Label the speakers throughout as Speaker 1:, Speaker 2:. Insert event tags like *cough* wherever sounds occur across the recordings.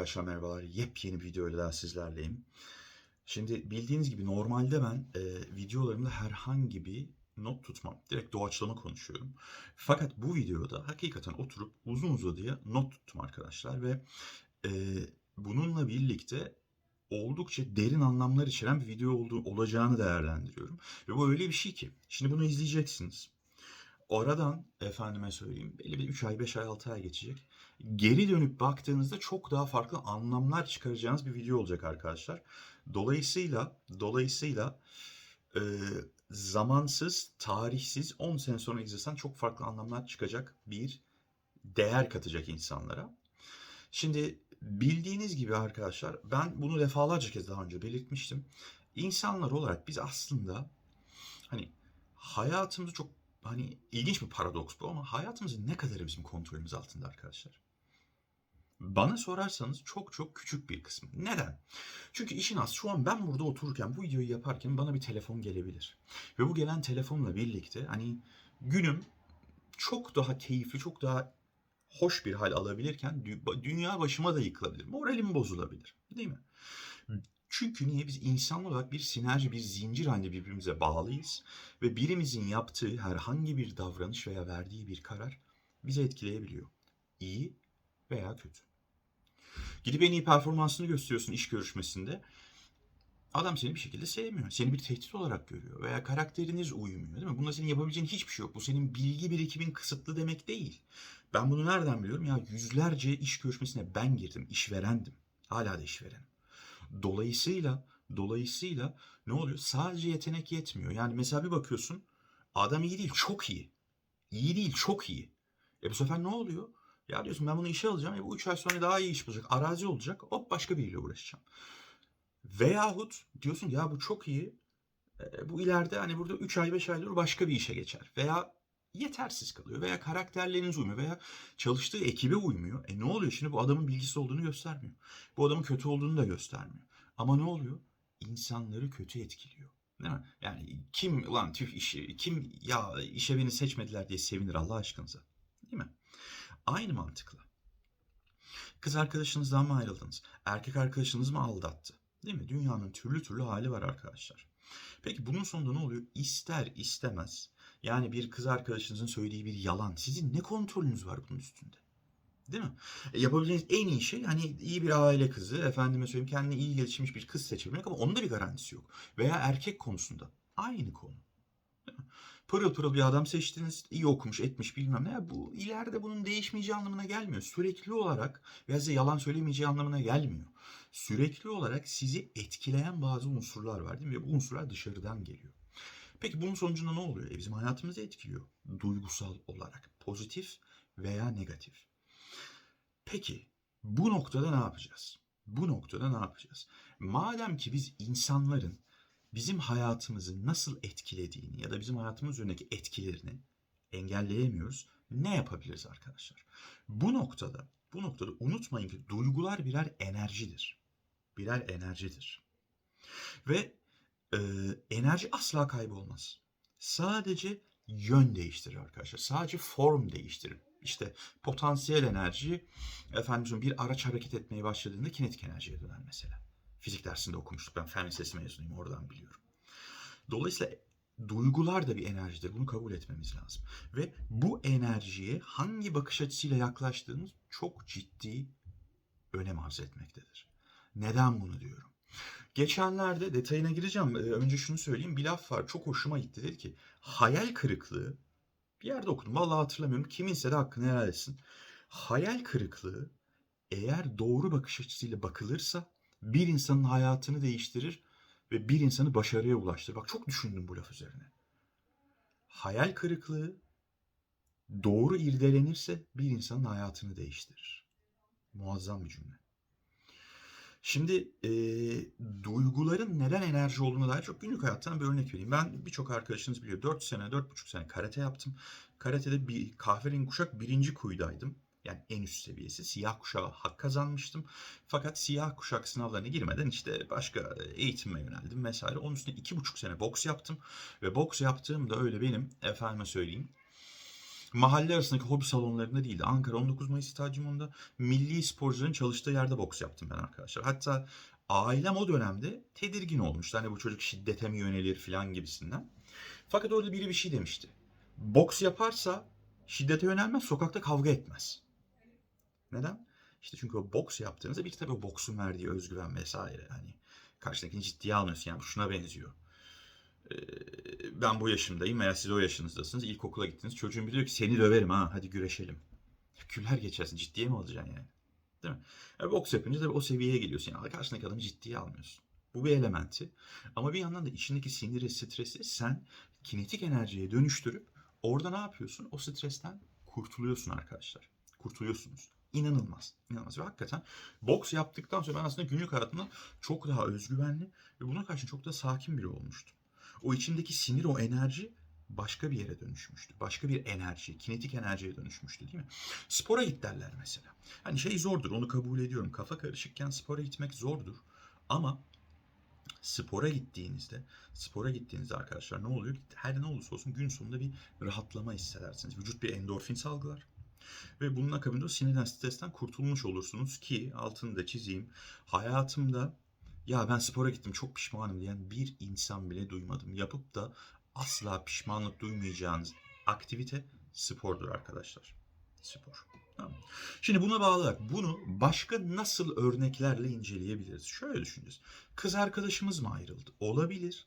Speaker 1: Arkadaşlar merhabalar. Yepyeni bir videoyla daha sizlerleyim. Şimdi bildiğiniz gibi normalde ben e, videolarımda herhangi bir not tutmam. Direkt doğaçlama konuşuyorum. Fakat bu videoda hakikaten oturup uzun uzadıya not tuttum arkadaşlar ve e, bununla birlikte oldukça derin anlamlar içeren bir video olduğu olacağını değerlendiriyorum. Ve bu öyle bir şey ki. Şimdi bunu izleyeceksiniz. Oradan efendime söyleyeyim belli bir 3 ay, 5 ay, 6 ay geçecek. Geri dönüp baktığınızda çok daha farklı anlamlar çıkaracağınız bir video olacak arkadaşlar. Dolayısıyla dolayısıyla e, zamansız, tarihsiz 10 sene sonra izlesen çok farklı anlamlar çıkacak bir değer katacak insanlara. Şimdi bildiğiniz gibi arkadaşlar ben bunu defalarca kez daha önce belirtmiştim. İnsanlar olarak biz aslında hani hayatımızı çok hani ilginç bir paradoks bu ama hayatımızın ne kadarı bizim kontrolümüz altında arkadaşlar? Bana sorarsanız çok çok küçük bir kısmı. Neden? Çünkü işin az şu an ben burada otururken bu videoyu yaparken bana bir telefon gelebilir. Ve bu gelen telefonla birlikte hani günüm çok daha keyifli, çok daha hoş bir hal alabilirken dü- dünya başıma da yıkılabilir. Moralim bozulabilir. Değil mi? Çünkü niye? Biz insan olarak bir sinerji, bir zincir halinde birbirimize bağlıyız. Ve birimizin yaptığı herhangi bir davranış veya verdiği bir karar bizi etkileyebiliyor. İyi veya kötü. Gidip en iyi performansını gösteriyorsun iş görüşmesinde. Adam seni bir şekilde sevmiyor. Seni bir tehdit olarak görüyor. Veya karakteriniz uymuyor değil mi? Bunda senin yapabileceğin hiçbir şey yok. Bu senin bilgi birikimin kısıtlı demek değil. Ben bunu nereden biliyorum? Ya yüzlerce iş görüşmesine ben girdim. işverendim. Hala da işverenim. Dolayısıyla dolayısıyla ne oluyor? Sadece yetenek yetmiyor. Yani mesela bir bakıyorsun adam iyi değil, çok iyi. İyi değil, çok iyi. E bu sefer ne oluyor? Ya diyorsun ben bunu işe alacağım. E bu 3 ay sonra daha iyi iş bulacak. Arazi olacak. Hop başka biriyle uğraşacağım. Veyahut diyorsun ya bu çok iyi. E, bu ileride hani burada 3 ay 5 ay dur başka bir işe geçer. Veya yetersiz kalıyor. Veya karakterleriniz uymuyor. Veya çalıştığı ekibe uymuyor. E ne oluyor şimdi bu adamın bilgisi olduğunu göstermiyor. Bu adamın kötü olduğunu da göstermiyor. Ama ne oluyor? İnsanları kötü etkiliyor. Değil mi? Yani kim ulan tüh işi, kim ya işe beni seçmediler diye sevinir Allah aşkınıza. Aynı mantıkla. Kız arkadaşınızdan mı ayrıldınız? Erkek arkadaşınız mı aldattı? Değil mi? Dünyanın türlü türlü hali var arkadaşlar. Peki bunun sonunda ne oluyor? İster istemez. Yani bir kız arkadaşınızın söylediği bir yalan. Sizin ne kontrolünüz var bunun üstünde? Değil mi? E, yapabileceğiniz en iyi şey hani iyi bir aile kızı, efendime söyleyeyim kendine iyi gelişmiş bir kız seçebilmek ama onun da bir garantisi yok. Veya erkek konusunda aynı konu. Değil mi? Pırıl pırıl bir adam seçtiniz, iyi okumuş, etmiş bilmem ne. Bu ileride bunun değişmeyeceği anlamına gelmiyor. Sürekli olarak veya size yalan söylemeyeceği anlamına gelmiyor. Sürekli olarak sizi etkileyen bazı unsurlar var değil mi? Ve bu unsurlar dışarıdan geliyor. Peki bunun sonucunda ne oluyor? E bizim hayatımızı etkiliyor. Duygusal olarak. Pozitif veya negatif. Peki bu noktada ne yapacağız? Bu noktada ne yapacağız? Madem ki biz insanların bizim hayatımızı nasıl etkilediğini ya da bizim hayatımız üzerindeki etkilerini engelleyemiyoruz. Ne yapabiliriz arkadaşlar? Bu noktada, bu noktada unutmayın ki duygular birer enerjidir. Birer enerjidir. Ve e, enerji asla kaybolmaz. Sadece yön değiştirir arkadaşlar. Sadece form değiştirir. İşte potansiyel enerji efendim bir araç hareket etmeye başladığında kinetik enerjiye döner mesela. Fizik dersinde okumuştuk. Ben fen lisesi mezunuyum. Oradan biliyorum. Dolayısıyla duygular da bir enerjidir. Bunu kabul etmemiz lazım. Ve bu enerjiye hangi bakış açısıyla yaklaştığımız çok ciddi önem arz etmektedir. Neden bunu diyorum? Geçenlerde detayına gireceğim. Ee, Önce şunu söyleyeyim. Bir laf var. Çok hoşuma gitti. Dedi ki hayal kırıklığı bir yerde okudum. Vallahi hatırlamıyorum. Kiminse de hakkını helal etsin. Hayal kırıklığı eğer doğru bakış açısıyla bakılırsa bir insanın hayatını değiştirir ve bir insanı başarıya ulaştırır. Bak çok düşündüm bu laf üzerine. Hayal kırıklığı doğru irdelenirse bir insanın hayatını değiştirir. Muazzam bir cümle. Şimdi e, duyguların neden enerji olduğuna dair çok günlük hayattan bir örnek vereyim. Ben birçok arkadaşınız biliyor 4 sene, 4,5 sene karate yaptım. Karatede bir kahverengi kuşak birinci kuyudaydım. Yani en üst seviyesi siyah kuşağa hak kazanmıştım. Fakat siyah kuşak sınavlarına girmeden işte başka eğitime yöneldim vesaire. Onun üstüne iki buçuk sene boks yaptım. Ve boks yaptığımda öyle benim efendime söyleyeyim mahalle arasındaki hobi salonlarında değildi. Ankara 19 Mayıs Stadyumunda milli sporcuların çalıştığı yerde boks yaptım ben arkadaşlar. Hatta ailem o dönemde tedirgin olmuştu. Hani bu çocuk şiddete mi yönelir falan gibisinden. Fakat orada biri bir şey demişti. Boks yaparsa şiddete yönelmez, sokakta kavga etmez. Neden? İşte çünkü o boks yaptığınızda bir tabii o boksun verdiği özgüven vesaire. Hani karşındakini ciddiye almıyorsun. Yani şuna benziyor. Ee, ben bu yaşımdayım veya siz o yaşınızdasınız. İlkokula gittiniz. Çocuğun biri diyor ki seni döverim ha hadi güreşelim. Güler geçersin. Ciddiye mi alacaksın yani? Değil mi? Yani boks yapınca tabii o seviyeye geliyorsun. Yani karşındaki adamı ciddiye almıyorsun. Bu bir elementi. Ama bir yandan da içindeki siniri, stresi sen kinetik enerjiye dönüştürüp orada ne yapıyorsun? O stresten kurtuluyorsun arkadaşlar. Kurtuluyorsunuz. İnanılmaz. İnanılmaz. Ve hakikaten boks yaptıktan sonra ben aslında günlük hayatımda çok daha özgüvenli ve buna karşı çok da sakin biri olmuştum. O içindeki sinir, o enerji başka bir yere dönüşmüştü. Başka bir enerji, kinetik enerjiye dönüşmüştü değil mi? Spora git derler mesela. Hani şey zordur, onu kabul ediyorum. Kafa karışıkken spora gitmek zordur. Ama spora gittiğinizde, spora gittiğinizde arkadaşlar ne oluyor? Her ne olursa olsun gün sonunda bir rahatlama hissedersiniz. Vücut bir endorfin salgılar. Ve bunun akabinde sinirden, stresten kurtulmuş olursunuz ki altını da çizeyim. Hayatımda ya ben spora gittim çok pişmanım diyen bir insan bile duymadım. Yapıp da asla pişmanlık duymayacağınız aktivite spordur arkadaşlar. Spor. Tamam. Şimdi buna bağlayarak bunu başka nasıl örneklerle inceleyebiliriz? Şöyle düşüneceğiz. Kız arkadaşımız mı ayrıldı? Olabilir.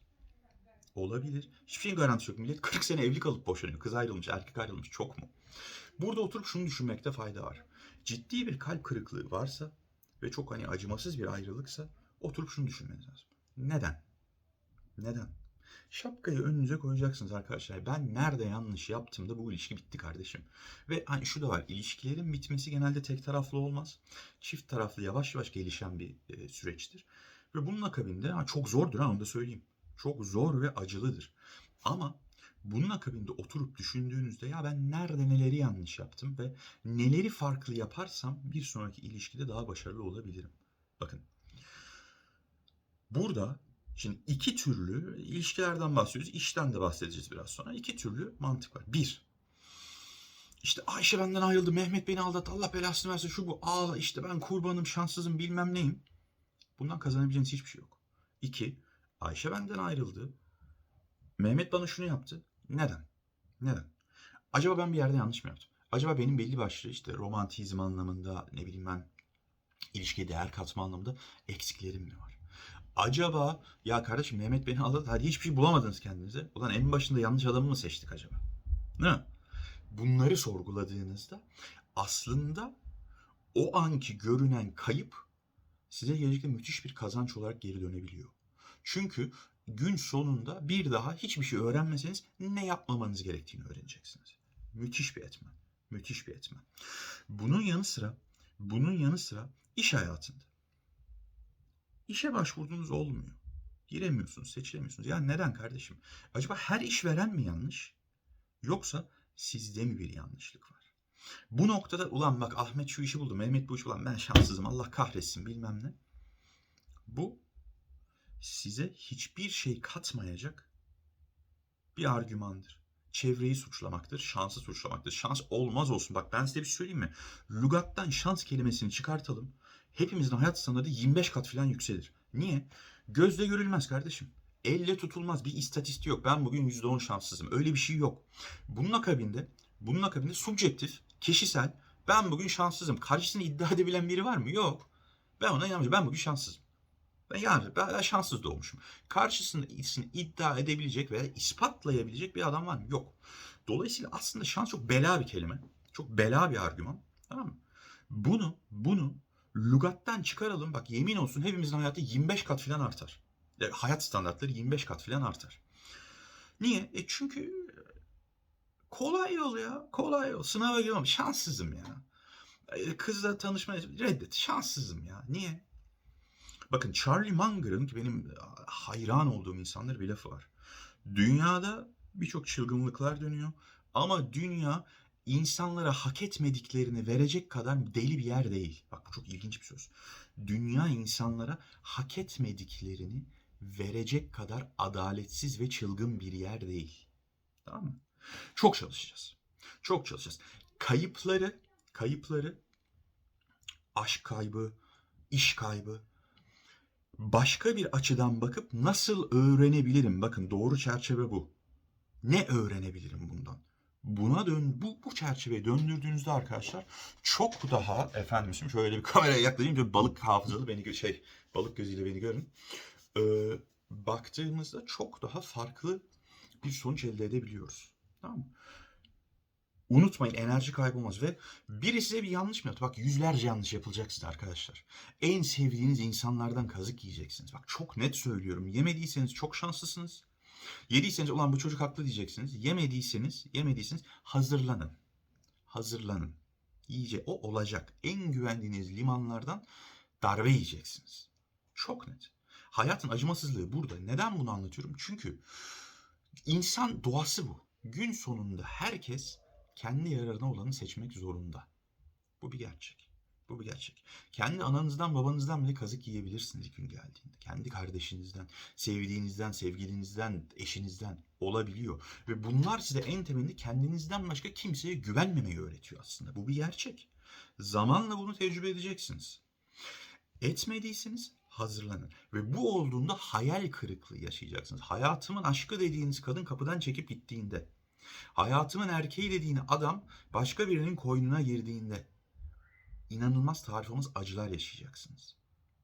Speaker 1: Olabilir. Hiçbir şeyin garantisi yok. Millet 40 sene evli kalıp boşanıyor. Kız ayrılmış, erkek ayrılmış. Çok mu? Burada oturup şunu düşünmekte fayda var. Ciddi bir kalp kırıklığı varsa ve çok hani acımasız bir ayrılıksa oturup şunu düşünmeniz lazım. Neden? Neden? Şapkayı önünüze koyacaksınız arkadaşlar. Ben nerede yanlış yaptım da bu ilişki bitti kardeşim. Ve hani şu da var. İlişkilerin bitmesi genelde tek taraflı olmaz. Çift taraflı yavaş yavaş gelişen bir e, süreçtir. Ve bunun akabinde çok zordur ha onu da söyleyeyim. Çok zor ve acılıdır. Ama bunun akabinde oturup düşündüğünüzde ya ben nerede neleri yanlış yaptım ve neleri farklı yaparsam bir sonraki ilişkide daha başarılı olabilirim. Bakın. Burada şimdi iki türlü ilişkilerden bahsediyoruz. İşten de bahsedeceğiz biraz sonra. İki türlü mantık var. Bir, işte Ayşe benden ayrıldı, Mehmet beni aldattı, Allah belasını versin şu bu. Ağla işte ben kurbanım, şanssızım bilmem neyim. Bundan kazanabileceğiniz hiçbir şey yok. İki, Ayşe benden ayrıldı. Mehmet bana şunu yaptı. Neden? Neden? Acaba ben bir yerde yanlış mı yaptım? Acaba benim belli başlı işte romantizm anlamında ne bileyim ben ilişkiye değer katma anlamında eksiklerim mi var? Acaba ya kardeşim Mehmet beni aldattı. Hadi hiçbir şey bulamadınız kendinize. Ulan en başında yanlış adamı mı seçtik acaba? Ne? Bunları sorguladığınızda aslında o anki görünen kayıp size gelecekte müthiş bir kazanç olarak geri dönebiliyor. Çünkü gün sonunda bir daha hiçbir şey öğrenmeseniz ne yapmamanız gerektiğini öğreneceksiniz. Müthiş bir etmen. Müthiş bir etmen. Bunun yanı sıra bunun yanı sıra iş hayatında. İşe başvurdunuz olmuyor. Giremiyorsunuz, seçilemiyorsunuz. Ya neden kardeşim? Acaba her işveren mi yanlış? Yoksa sizde mi bir yanlışlık var? Bu noktada ulan bak Ahmet şu işi buldu, Mehmet bu işi buldu, ben şanssızım, Allah kahretsin bilmem ne. Bu size hiçbir şey katmayacak bir argümandır. Çevreyi suçlamaktır, şansı suçlamaktır. Şans olmaz olsun. Bak ben size bir şey söyleyeyim mi? Lugattan şans kelimesini çıkartalım. Hepimizin hayat standartı 25 kat falan yükselir. Niye? Gözle görülmez kardeşim. Elle tutulmaz bir istatistik yok. Ben bugün %10 şanssızım. Öyle bir şey yok. Bunun akabinde, bunun akabinde subjektif, kişisel. Ben bugün şanssızım. Karşısını iddia edebilen biri var mı? Yok. Ben ona inanmıyorum. Ben bugün şanssızım. Ben yani ben şanssız doğmuşum. Karşısında iddia edebilecek veya ispatlayabilecek bir adam var mı? Yok. Dolayısıyla aslında şans çok bela bir kelime. Çok bela bir argüman. Tamam mı? Bunu, bunu lugattan çıkaralım. Bak yemin olsun hepimizin hayatı 25 kat falan artar. Yani hayat standartları 25 kat falan artar. Niye? E çünkü kolay yol ya. Kolay yol. Sınava girmem. Şanssızım ya. E, kızla tanışmaya reddet. Şanssızım ya. Niye? Bakın Charlie Munger'ın ki benim hayran olduğum insanlar bir lafı var. Dünyada birçok çılgınlıklar dönüyor ama dünya insanlara hak etmediklerini verecek kadar deli bir yer değil. Bak bu çok ilginç bir söz. Dünya insanlara hak etmediklerini verecek kadar adaletsiz ve çılgın bir yer değil. Tamam mı? Çok çalışacağız. Çok çalışacağız. Kayıpları, kayıpları, aşk kaybı, iş kaybı, başka bir açıdan bakıp nasıl öğrenebilirim? Bakın doğru çerçeve bu. Ne öğrenebilirim bundan? Buna dön bu bu çerçeveye döndürdüğünüzde arkadaşlar çok daha efendim şimdi şöyle bir kameraya yaklaşayım bir balık hafızalı beni şey balık gözüyle beni görün. Ee, baktığımızda çok daha farklı bir sonuç elde edebiliyoruz. Tamam mı? Unutmayın enerji kaybolmaz ve biri size bir yanlış mı yaptı? Bak yüzlerce yanlış yapılacak size arkadaşlar. En sevdiğiniz insanlardan kazık yiyeceksiniz. Bak çok net söylüyorum. Yemediyseniz çok şanslısınız. Yediyseniz ulan bu çocuk haklı diyeceksiniz. Yemediyseniz, yemediyseniz hazırlanın. Hazırlanın. Yiyecek. O olacak. En güvendiğiniz limanlardan darbe yiyeceksiniz. Çok net. Hayatın acımasızlığı burada. Neden bunu anlatıyorum? Çünkü insan doğası bu. Gün sonunda herkes kendi yararına olanı seçmek zorunda. Bu bir gerçek. Bu bir gerçek. Kendi ananızdan babanızdan bile kazık yiyebilirsiniz gün geldiğinde. Kendi kardeşinizden, sevdiğinizden, sevgilinizden, eşinizden olabiliyor. Ve bunlar size en temelinde kendinizden başka kimseye güvenmemeyi öğretiyor aslında. Bu bir gerçek. Zamanla bunu tecrübe edeceksiniz. Etmediyseniz hazırlanın. Ve bu olduğunda hayal kırıklığı yaşayacaksınız. Hayatımın aşkı dediğiniz kadın kapıdan çekip gittiğinde, hayatımın erkeği dediğin adam başka birinin koynuna girdiğinde inanılmaz tarif olmaz acılar yaşayacaksınız.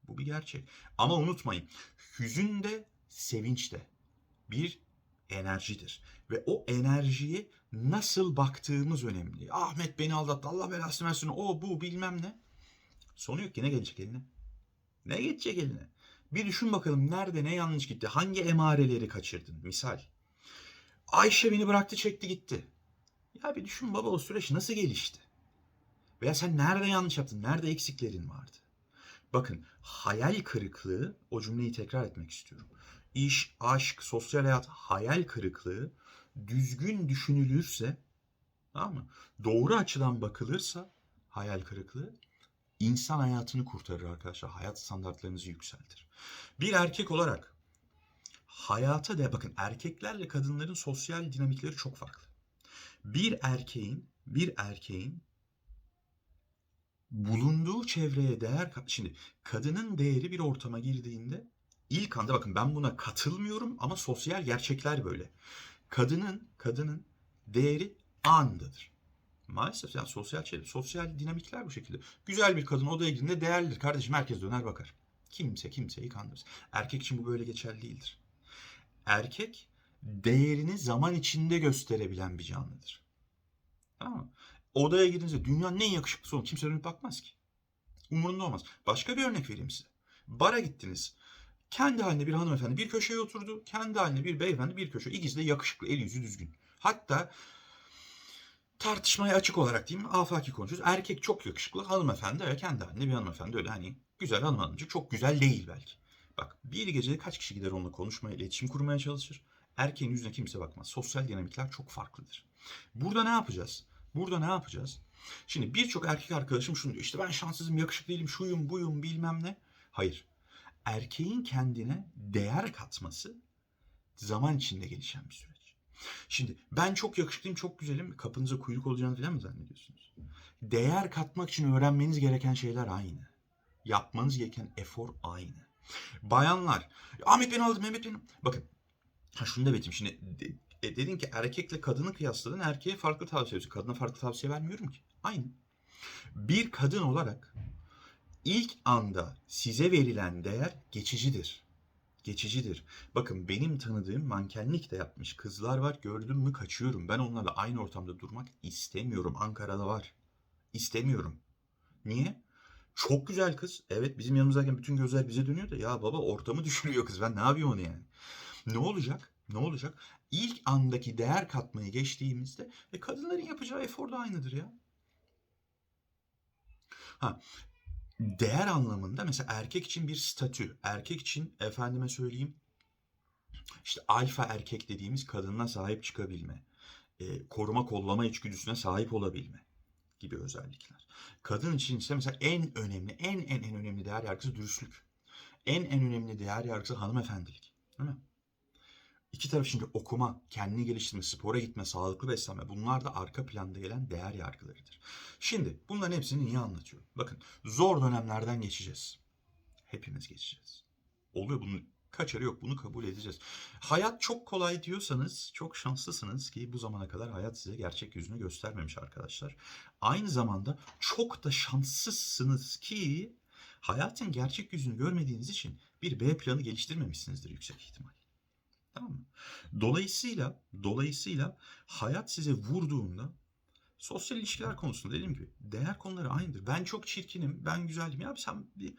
Speaker 1: Bu bir gerçek. Ama unutmayın, hüzün de sevinç de bir enerjidir. Ve o enerjiye nasıl baktığımız önemli. Ahmet beni aldattı, Allah belasını versin, o bu bilmem ne. Sonu yok ki ne gelecek eline? Ne geçecek eline? Bir düşün bakalım nerede ne yanlış gitti? Hangi emareleri kaçırdın? Misal. Ayşe beni bıraktı çekti gitti. Ya bir düşün baba o süreç nasıl gelişti? Veya sen nerede yanlış yaptın? Nerede eksiklerin vardı? Bakın hayal kırıklığı o cümleyi tekrar etmek istiyorum. İş, aşk, sosyal hayat, hayal kırıklığı düzgün düşünülürse tamam mı? Doğru açıdan bakılırsa hayal kırıklığı insan hayatını kurtarır arkadaşlar. Hayat standartlarınızı yükseltir. Bir erkek olarak hayata da bakın erkeklerle kadınların sosyal dinamikleri çok farklı. Bir erkeğin bir erkeğin bulunduğu çevreye değer şimdi kadının değeri bir ortama girdiğinde ilk anda bakın ben buna katılmıyorum ama sosyal gerçekler böyle. Kadının kadının değeri andadır. Maalesef yani sosyal şey, sosyal dinamikler bu şekilde. Güzel bir kadın odaya girdiğinde değerlidir. Kardeşim herkes döner bakar. Kimse kimseyi kandırır. Erkek için bu böyle geçerli değildir. Erkek değerini zaman içinde gösterebilen bir canlıdır. Tamam mı? Odaya girince dünyanın en yakışıklısı olun. Kimse dönüp bakmaz ki. Umurunda olmaz. Başka bir örnek vereyim size. Bara gittiniz. Kendi haline bir hanımefendi bir köşeye oturdu. Kendi haline bir beyefendi bir köşeye. İkisi de yakışıklı, el yüzü düzgün. Hatta tartışmaya açık olarak diyeyim afaki konuşuyoruz. Erkek çok yakışıklı, hanımefendi ve kendi haline bir hanımefendi öyle hani güzel hanım hanımcık çok güzel değil belki. Bak bir gecede kaç kişi gider onunla konuşmaya, iletişim kurmaya çalışır. Erkeğin yüzüne kimse bakmaz. Sosyal dinamikler çok farklıdır. Burada ne yapacağız? Burada ne yapacağız? Şimdi birçok erkek arkadaşım şunu diyor. İşte ben şanssızım, yakışıklı değilim, şuyum, buyum, bilmem ne. Hayır. Erkeğin kendine değer katması zaman içinde gelişen bir süreç. Şimdi ben çok yakışıklıyım, çok güzelim. Kapınıza kuyruk olacağını falan mı zannediyorsunuz? Değer katmak için öğrenmeniz gereken şeyler aynı. Yapmanız gereken efor aynı. Bayanlar, Ahmet beni aldı, Mehmet beni... Bakın, ha şunu da belirteyim. Şimdi e, dedin ki erkekle kadını kıyasladın, erkeğe farklı tavsiye veriyorsun. Kadına farklı tavsiye vermiyorum ki. Aynı. Bir kadın olarak ilk anda size verilen değer geçicidir. Geçicidir. Bakın benim tanıdığım mankenlik de yapmış kızlar var. Gördüm mü kaçıyorum. Ben onlarla aynı ortamda durmak istemiyorum. Ankara'da var. İstemiyorum. Niye? Çok güzel kız. Evet bizim yanımızdayken bütün gözler bize dönüyor da ya baba ortamı *laughs* düşürüyor kız. Ben ne yapayım onu yani? Ne olacak? Ne olacak? İlk andaki değer katmayı geçtiğimizde ve kadınların yapacağı efor da aynıdır ya. Ha, değer anlamında mesela erkek için bir statü, erkek için efendime söyleyeyim işte alfa erkek dediğimiz kadınına sahip çıkabilme, e, koruma kollama içgüdüsüne sahip olabilme gibi özellikler. Kadın için ise mesela en önemli, en en en önemli değer yargısı dürüstlük. En en önemli değer yargısı hanımefendilik. Değil mi? İki taraf şimdi okuma, kendini geliştirme, spora gitme, sağlıklı beslenme bunlar da arka planda gelen değer yargılarıdır. Şimdi bunların hepsini niye anlatıyorum? Bakın zor dönemlerden geçeceğiz. Hepimiz geçeceğiz. Oluyor bunun kaçarı yok bunu kabul edeceğiz. Hayat çok kolay diyorsanız çok şanslısınız ki bu zamana kadar hayat size gerçek yüzünü göstermemiş arkadaşlar. Aynı zamanda çok da şanslısınız ki hayatın gerçek yüzünü görmediğiniz için bir B planı geliştirmemişsinizdir yüksek ihtimal. Tamam mı? Dolayısıyla dolayısıyla hayat size vurduğunda sosyal ilişkiler konusunda dediğim gibi değer konuları aynıdır. Ben çok çirkinim, ben güzelim. Ya sen bir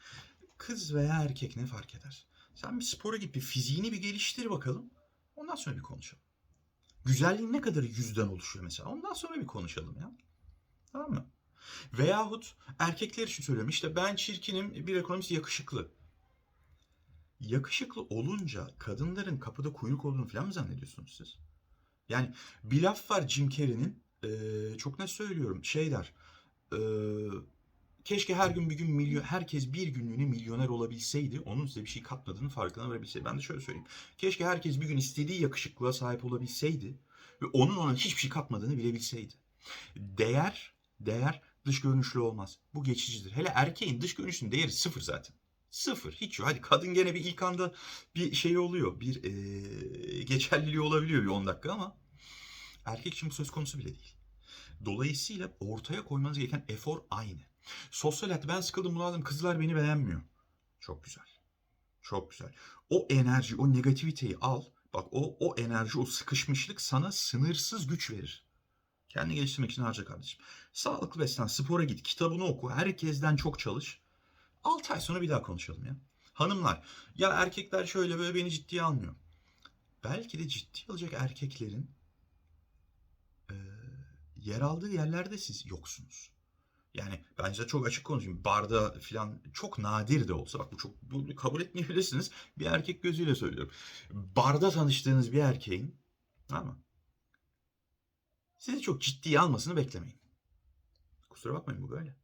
Speaker 1: kız veya erkek ne fark eder? Sen bir spora git, bir fiziğini bir geliştir bakalım. Ondan sonra bir konuşalım. Güzelliğin ne kadar yüzden oluşuyor mesela? Ondan sonra bir konuşalım ya. Tamam mı? Veyahut erkekler için söylüyorum. İşte ben çirkinim, bir ekonomist yakışıklı. Yakışıklı olunca kadınların kapıda kuyruk olduğunu falan mı zannediyorsunuz siz? Yani bir laf var Jim Carrey'nin. eee, çok ne söylüyorum? Şey der. eee, keşke her gün bir gün milyon, herkes bir günlüğüne milyoner olabilseydi. Onun size bir şey katmadığını farkına varabilseydi. Ben de şöyle söyleyeyim. Keşke herkes bir gün istediği yakışıklığa sahip olabilseydi. Ve onun ona hiçbir şey katmadığını bilebilseydi. Değer, değer dış görünüşlü olmaz. Bu geçicidir. Hele erkeğin dış görünüşünün değeri sıfır zaten. Sıfır. Hiç yok. Hadi kadın gene bir ilk anda bir şey oluyor. Bir eee, geçerliliği olabiliyor bir 10 dakika ama erkek için bu söz konusu bile değil. Dolayısıyla ortaya koymanız gereken efor aynı. Sosyal hayat ben sıkıldım bunaldım kızlar beni beğenmiyor. Çok güzel. Çok güzel. O enerji, o negativiteyi al. Bak o, o enerji, o sıkışmışlık sana sınırsız güç verir. Kendini geliştirmek için harca kardeşim. Sağlıklı beslen, spora git, kitabını oku, herkesten çok çalış. 6 ay sonra bir daha konuşalım ya. Hanımlar, ya erkekler şöyle böyle beni ciddiye almıyor. Belki de ciddiye alacak erkeklerin eee, yer aldığı yerlerde siz yoksunuz. Yani ben size çok açık konuşayım. Barda filan çok nadir de olsa bak bu çok bu kabul etmeyebilirsiniz. Bir erkek gözüyle söylüyorum. Barda tanıştığınız bir erkeğin ama sizi çok ciddiye almasını beklemeyin. Kusura bakmayın bu böyle.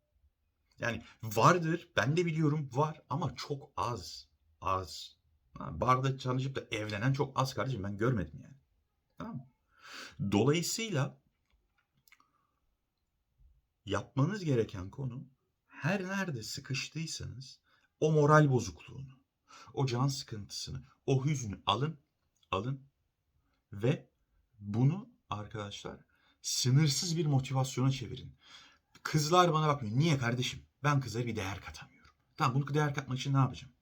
Speaker 1: Yani vardır, ben de biliyorum var ama çok az. Az. Barda tanışıp da evlenen çok az kardeşim ben görmedim yani. Tamam? Dolayısıyla yapmanız gereken konu her nerede sıkıştıysanız o moral bozukluğunu, o can sıkıntısını, o hüznü alın, alın ve bunu arkadaşlar sınırsız bir motivasyona çevirin. Kızlar bana bakmıyor. Niye kardeşim? Ben kızlara bir değer katamıyorum. Tamam bunu değer katmak için ne yapacağım?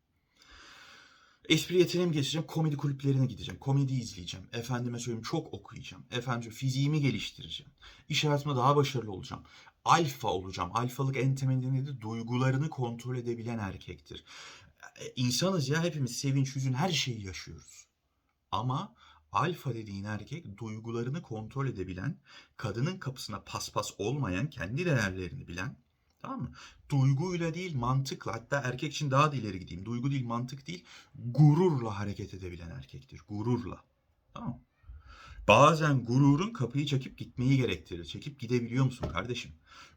Speaker 1: Espri yeteneğimi geçeceğim. Komedi kulüplerine gideceğim. Komedi izleyeceğim. Efendime söyleyeyim çok okuyacağım. Efendim fiziğimi geliştireceğim. İş hayatımda daha başarılı olacağım. Alfa olacağım. Alfalık en temelinde nedir? Duygularını kontrol edebilen erkektir. E, İnsanız ya hepimiz sevinç, hüzün her şeyi yaşıyoruz. Ama alfa dediğin erkek duygularını kontrol edebilen, kadının kapısına paspas olmayan, kendi değerlerini bilen, tamam mı? Duyguyla değil mantıkla, hatta erkek için daha da ileri gideyim. Duygu değil mantık değil, gururla hareket edebilen erkektir. Gururla. Tamam mı? Bazen gururun kapıyı çekip gitmeyi gerektirir. Çekip gidebiliyor musun kardeşim?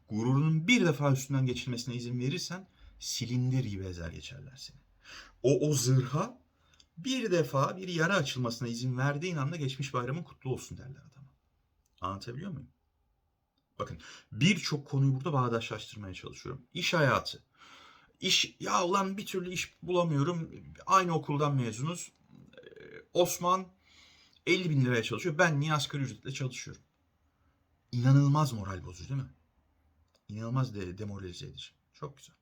Speaker 1: Gururunun bir defa üstünden geçilmesine izin verirsen silindir gibi ezer geçerler seni. O, o zırha bir defa bir yara açılmasına izin verdiğin anda geçmiş bayramın kutlu olsun derler adama. Anlatabiliyor muyum? Bakın birçok konuyu burada bağdaşlaştırmaya çalışıyorum. İş hayatı. İş, ya ulan bir türlü iş bulamıyorum. Aynı okuldan mezunuz. Ee, Osman 50 bin liraya çalışıyor. Ben niye asgari ücretle çalışıyorum? İnanılmaz moral bozucu değil mi? İnanılmaz de demoralize edici. Çok güzel.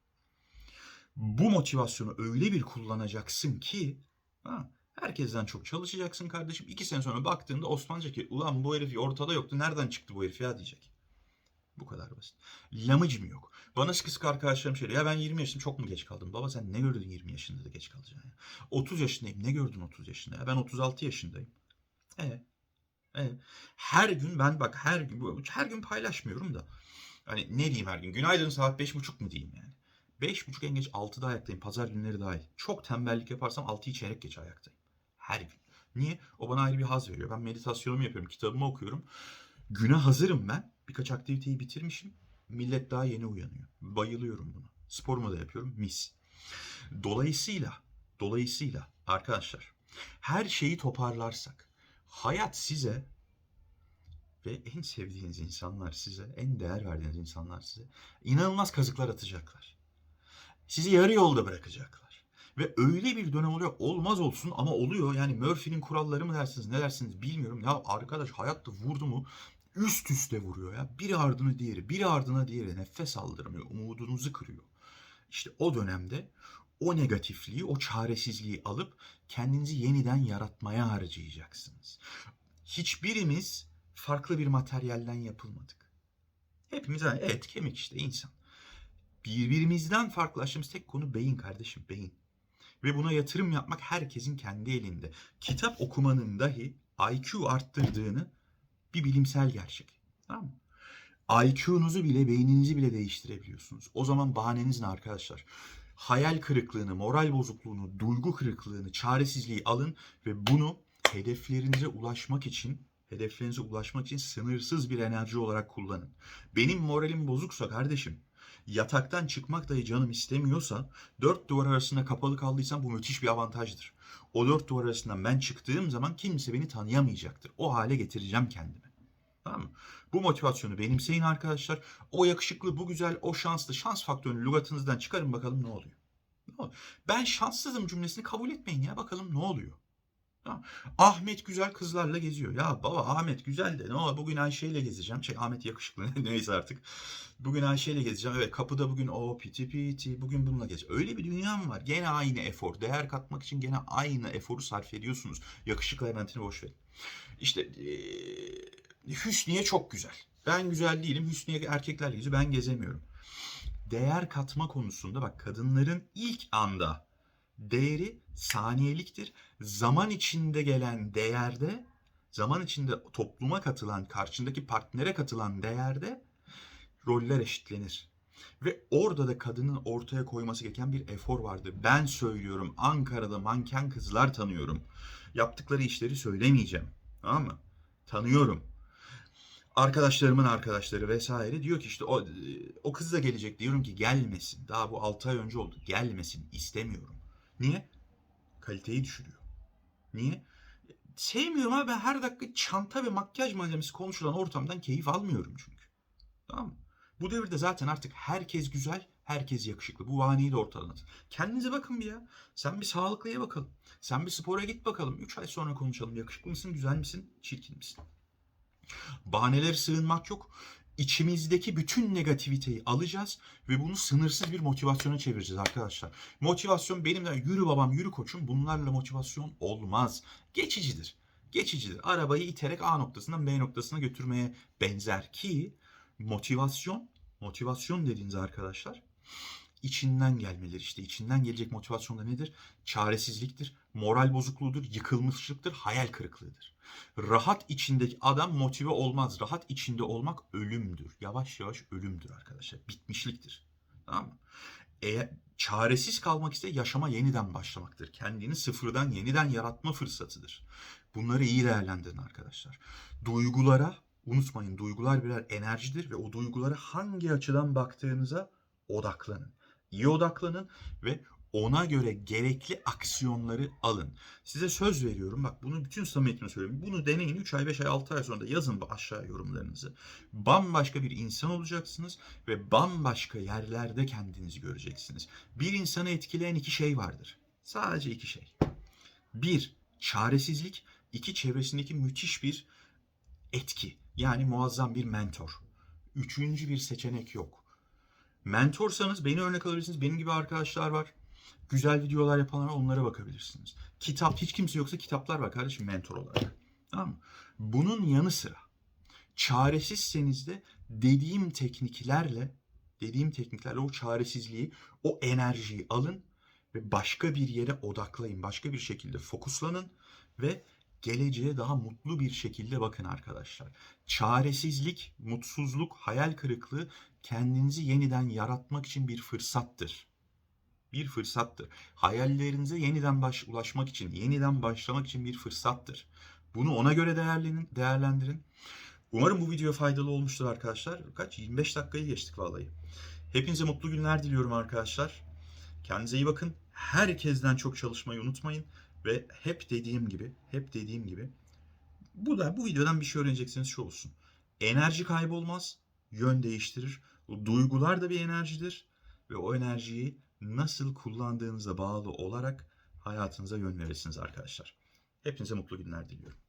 Speaker 1: Bu motivasyonu öyle bir kullanacaksın ki ha, herkesten çok çalışacaksın kardeşim. İki sene sonra baktığında Osman ki ulan bu herif ortada yoktu. Nereden çıktı bu herif ya diyecek. Bu kadar basit. Lamıcım yok. Bana sıkı sıkı arkadaşlarım şöyle ya ben 20 yaşım çok mu geç kaldım? Baba sen ne gördün 20 yaşında da geç kalacaksın ya? 30 yaşındayım ne gördün 30 yaşında ya? Ben 36 yaşındayım. Evet. Evet. Her gün ben bak her gün her gün paylaşmıyorum da. Hani ne diyeyim her gün? Günaydın saat beş buçuk mu diyeyim yani? Beş buçuk en geç altıda ayaktayım. Pazar günleri dahil. Çok tembellik yaparsam altıyı çeyrek geç ayaktayım. Her gün. Niye? O bana ayrı bir haz veriyor. Ben meditasyonumu yapıyorum. Kitabımı okuyorum. Güne hazırım ben. Birkaç aktiviteyi bitirmişim. Millet daha yeni uyanıyor. Bayılıyorum buna. Sporumu da yapıyorum. Mis. Dolayısıyla, dolayısıyla arkadaşlar her şeyi toparlarsak, hayat size ve en sevdiğiniz insanlar size, en değer verdiğiniz insanlar size inanılmaz kazıklar atacaklar. Sizi yarı yolda bırakacaklar. Ve öyle bir dönem oluyor olmaz olsun ama oluyor. Yani Murphy'nin kuralları mı dersiniz ne dersiniz bilmiyorum. Ya arkadaş hayatta vurdu mu üst üste vuruyor ya. Biri ardına diğeri, biri ardına diğeri nefes aldırmıyor. Umudunuzu kırıyor. İşte o dönemde o negatifliği, o çaresizliği alıp kendinizi yeniden yaratmaya harcayacaksınız. Hiçbirimiz farklı bir materyalden yapılmadık. Hepimiz aynı. Evet kemik işte insan. Birbirimizden farklılaştığımız tek konu beyin kardeşim beyin. Ve buna yatırım yapmak herkesin kendi elinde. Kitap okumanın dahi IQ arttırdığını bir bilimsel gerçek. Tamam mı? IQ'nuzu bile, beyninizi bile değiştirebiliyorsunuz. O zaman bahaneniz ne arkadaşlar? Hayal kırıklığını, moral bozukluğunu, duygu kırıklığını, çaresizliği alın ve bunu hedeflerinize ulaşmak için, hedeflerinize ulaşmak için sınırsız bir enerji olarak kullanın. Benim moralim bozuksa kardeşim, yataktan çıkmak dahi canım istemiyorsa, dört duvar arasında kapalı kaldıysam bu müthiş bir avantajdır. O dört duvar arasından ben çıktığım zaman kimse beni tanıyamayacaktır. O hale getireceğim kendimi. Tamam mı? Bu motivasyonu benimseyin arkadaşlar. O yakışıklı, bu güzel, o şanslı, şans faktörünü lügatınızdan çıkarın bakalım ne oluyor. Ne oluyor? Ben şanssızım cümlesini kabul etmeyin ya bakalım ne oluyor. Tamam. Ahmet güzel kızlarla geziyor. Ya baba Ahmet güzel de ne olur bugün Ayşe ile gezeceğim. Şey Ahmet yakışıklı *laughs* neyse artık. Bugün Ayşe ile gezeceğim. Evet kapıda bugün o piti piti bugün bununla gez. Öyle bir dünya mı var? Gene aynı efor. Değer katmak için gene aynı eforu sarf ediyorsunuz. Yakışıklı elementini boş verin. İşte ee, Hüsniye çok güzel. Ben güzel değilim. Hüsniye erkeklerle geziyor. Ben gezemiyorum. Değer katma konusunda bak kadınların ilk anda değeri saniyeliktir. Zaman içinde gelen değerde, zaman içinde topluma katılan, karşındaki partnere katılan değerde roller eşitlenir. Ve orada da kadının ortaya koyması gereken bir efor vardır. Ben söylüyorum Ankara'da manken kızlar tanıyorum. Yaptıkları işleri söylemeyeceğim. Tamam mı? Tanıyorum. Arkadaşlarımın arkadaşları vesaire diyor ki işte o, o kız da gelecek diyorum ki gelmesin. Daha bu 6 ay önce oldu. Gelmesin istemiyorum. Niye? Kaliteyi düşürüyor. Niye? Sevmiyorum ama ben her dakika çanta ve makyaj malzemesi konuşulan ortamdan keyif almıyorum çünkü. Tamam mı? Bu devirde zaten artık herkes güzel, herkes yakışıklı. Bu vaneyi de ortadan atın. Kendinize bakın bir ya. Sen bir sağlıklıya bakalım. Sen bir spora git bakalım. 3 ay sonra konuşalım. Yakışıklı mısın, güzel misin, çirkin misin? Bahanelere sığınmak yok. İçimizdeki bütün negativiteyi alacağız ve bunu sınırsız bir motivasyona çevireceğiz arkadaşlar. Motivasyon benim de yürü babam yürü koçum bunlarla motivasyon olmaz. Geçicidir. Geçicidir. Arabayı iterek A noktasından B noktasına götürmeye benzer ki motivasyon, motivasyon dediğiniz arkadaşlar içinden gelmeleri işte içinden gelecek motivasyon da nedir? Çaresizliktir, moral bozukluğudur, yıkılmışlıktır, hayal kırıklığıdır. Rahat içindeki adam motive olmaz. Rahat içinde olmak ölümdür. Yavaş yavaş ölümdür arkadaşlar. Bitmişliktir. Tamam mı? Eğer çaresiz kalmak ise yaşama yeniden başlamaktır. Kendini sıfırdan yeniden yaratma fırsatıdır. Bunları iyi değerlendirin arkadaşlar. Duygulara unutmayın duygular birer enerjidir ve o duygulara hangi açıdan baktığınıza odaklanın. İyi odaklanın ve ona göre gerekli aksiyonları alın. Size söz veriyorum bak bunu bütün samimiyetimle söylüyorum. Bunu deneyin 3 ay 5 ay 6 ay sonra da yazın aşağı yorumlarınızı. Bambaşka bir insan olacaksınız ve bambaşka yerlerde kendinizi göreceksiniz. Bir insanı etkileyen iki şey vardır. Sadece iki şey. Bir, çaresizlik. iki çevresindeki müthiş bir etki. Yani muazzam bir mentor. Üçüncü bir seçenek yok. Mentorsanız beni örnek alabilirsiniz. Benim gibi arkadaşlar var. Güzel videolar yapanlar onlara bakabilirsiniz. Kitap hiç kimse yoksa kitaplar var kardeşim mentor olarak. Tamam mı? Bunun yanı sıra çaresizseniz de dediğim tekniklerle dediğim tekniklerle o çaresizliği, o enerjiyi alın ve başka bir yere odaklayın. Başka bir şekilde fokuslanın ve geleceğe daha mutlu bir şekilde bakın arkadaşlar. Çaresizlik, mutsuzluk, hayal kırıklığı kendinizi yeniden yaratmak için bir fırsattır. Bir fırsattır. Hayallerinize yeniden baş, ulaşmak için, yeniden başlamak için bir fırsattır. Bunu ona göre değerlenin, değerlendirin. Umarım bu video faydalı olmuştur arkadaşlar. Kaç? 25 dakikayı geçtik vallahi. Hepinize mutlu günler diliyorum arkadaşlar. Kendinize iyi bakın. Herkesten çok çalışmayı unutmayın. Ve hep dediğim gibi, hep dediğim gibi Bu da bu videodan bir şey öğreneceksiniz şu olsun. Enerji kaybolmaz, yön değiştirir. Duygular da bir enerjidir ve o enerjiyi nasıl kullandığınıza bağlı olarak hayatınıza yön verirsiniz arkadaşlar. Hepinize mutlu günler diliyorum.